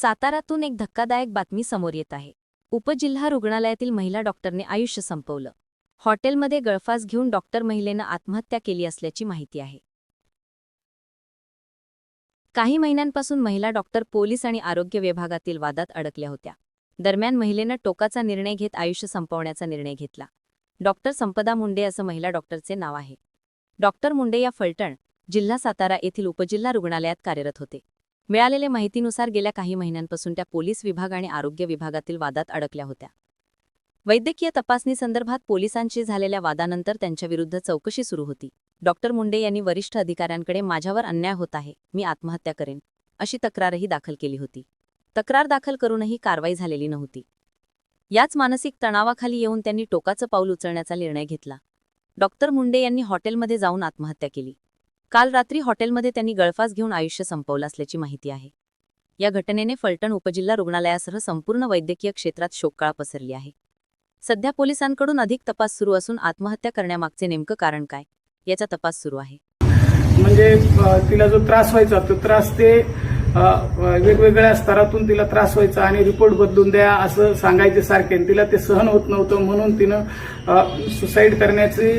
सातारातून एक धक्कादायक बातमी समोर येत आहे. उपजिल्हा रुग्णालयातील महिला डॉक्टरने आयुष्य संपवलं. हॉटेलमध्ये गळफास घेऊन डॉक्टर महिलेनं आत्महत्या केली असल्याची माहिती आहे. काही महिन्यांपासून महिला डॉक्टर पोलीस आणि आरोग्य विभागातील वादात अडकल्या होत्या. दरम्यान महिलेनं टोकाचा निर्णय घेत आयुष्य संपवण्याचा निर्णय घेतला. डॉक्टर संपदा मुंडे असं महिला डॉक्टरचे नाव आहे. डॉक्टर मुंडे या फलटण जिल्हा सातारा येथील उपजिल्हा रुग्णालयात कार्यरत होते. मिळालेल्या माहितीनुसार गेल्या काही महिन्यांपासून त्या पोलीस विभाग आणि आरोग्य विभागातील वादात अडकल्या होत्या. वैद्यकीय तपासणी संदर्भात पोलिसांशी झालेल्या वादानंतर त्यांच्याविरुद्ध चौकशी सुरू होती. डॉक्टर मुंडे यांनी वरिष्ठ अधिकाऱ्यांकडे माझ्यावर अन्याय होत आहे मी आत्महत्या करेन अशी तक्रारही दाखल केली होती. तक्रार दाखल करूनही कारवाई झालेली नव्हती. याच मानसिक तणावाखाली येऊन त्यांनी टोकाचं पाऊल उचलण्याचा निर्णय घेतला. डॉक्टर मुंडे यांनी हॉटेलमध्ये जाऊन आत्महत्या केली. काल रात्री हॉटेलमध्ये त्यांनी गळफास घेऊन आयुष्य संपवलं असल्याची माहिती आहे. या घटनेने फलटण उपजिल्हा रुग्णालयासह संपूर्ण वैद्यकीय क्षेत्रात शोककाळ पसरली आहे. सध्या पोलिसांकडून अधिक तपास सुरू असून आत्महत्या करण्यामागचे नेमकं कारण काय याचा तपास सुरू आहे. म्हणजे तिला जो त्रास व्हायचा तो त्रास ते वेगवेगळ्या स्तरातून तिला त्रास व्हायचा आणि रिपोर्ट बदलून द्या असं सांगायचे सारखे. आणि तिला ते सहन होत नव्हतं म्हणून तिनं सुसाईड करण्याची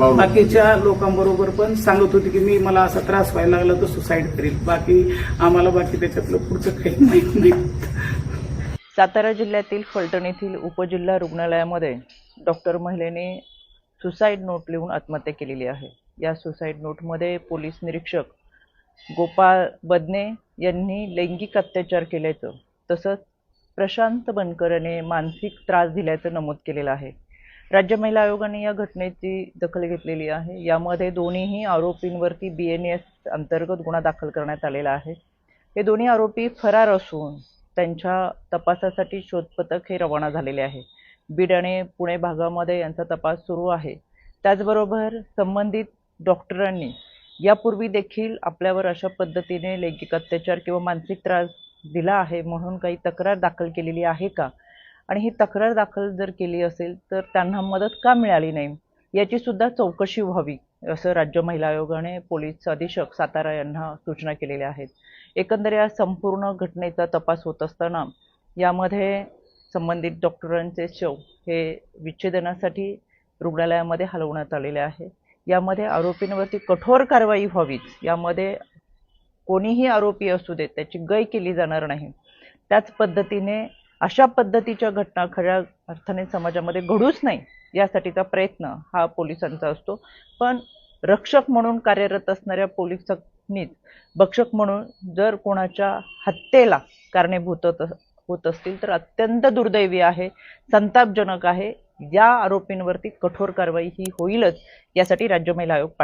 बाकीच्या लोकांबरोबर पण सांगत होती की मी मला असा त्रास व्हायला लागला तर सुसाईड करील. बाकी आम्हाला बाकी त्याच्यातलं पुढचं काही माहीत नाही. सातारा जिल्ह्यातील फलटण येथील उपजिल्हा रुग्णालयामध्ये डॉक्टर महिलेने सुसाईड नोट लिहून आत्महत्या केलेली आहे. या सुसाईड नोटमध्ये पोलीस निरीक्षक गोपाळ बदने यांनी लैंगिक अत्याचार केल्याचं तसंच प्रशांत बनकर याने मानसिक त्रास दिल्याचं नमूद केलेलं आहे. राज्य महिला आयोगाने या घटनेची दखल घेतलेली आहे. यामध्ये दोन्हीही आरोपींवरती बी एन एस अंतर्गत गुन्हा दाखल करण्यात आलेला आहे. हे दोन्ही आरोपी फरार असून त्यांच्या तपासासाठी शोधपथक हे रवाना झालेले आहे. बीड आणि पुणे भागामध्ये यांचा तपास सुरू आहे. त्याचबरोबर संबंधित डॉक्टरांनी यापूर्वी देखील आपल्यावर अशा पद्धतीने लैंगिक अत्याचार किंवा मानसिक त्रास दिला आहे म्हणून काही तक्रार दाखल केलेली आहे का? आणि ही तक्रार दाखल जर केली असेल तर त्यांना मदत का मिळाली नाही? याची सुद्धा चौकशी व्हावी असं राज्य महिला आयोगाने पोलीस अधीक्षक सातारा यांना सूचना केलेल्या आहेत. एकंदर या संपूर्ण घटनेचा तपास होत असताना यामध्ये संबंधित डॉक्टरांचे शव हे विच्छेदनासाठी रुग्णालयामध्ये हलवण्यात आलेले आहे. यामध्ये आरोपींवरती कठोर कारवाई व्हावीच. यामध्ये कोणीही आरोपी असू देत त्याची गय केली जाणार नाही. त्याच पद्धतीने अशा पद्धतीच्या घटना खऱ्या अर्थाने समाजामध्ये घडूच नाही यासाठीचा प्रयत्न हा पोलिसांचा असतो. पण रक्षक म्हणून कार्यरत असणाऱ्या पोलिसांनीच भक्षक म्हणून जर कोणाच्या हत्येला कारणीभूत होत- होत असतील तर अत्यंत दुर्दैवी आहे संतापजनक आहे. या आरोपींवरती कठोर कारवाई ही होईलच यासाठी राज्य महिला आयोग पाठ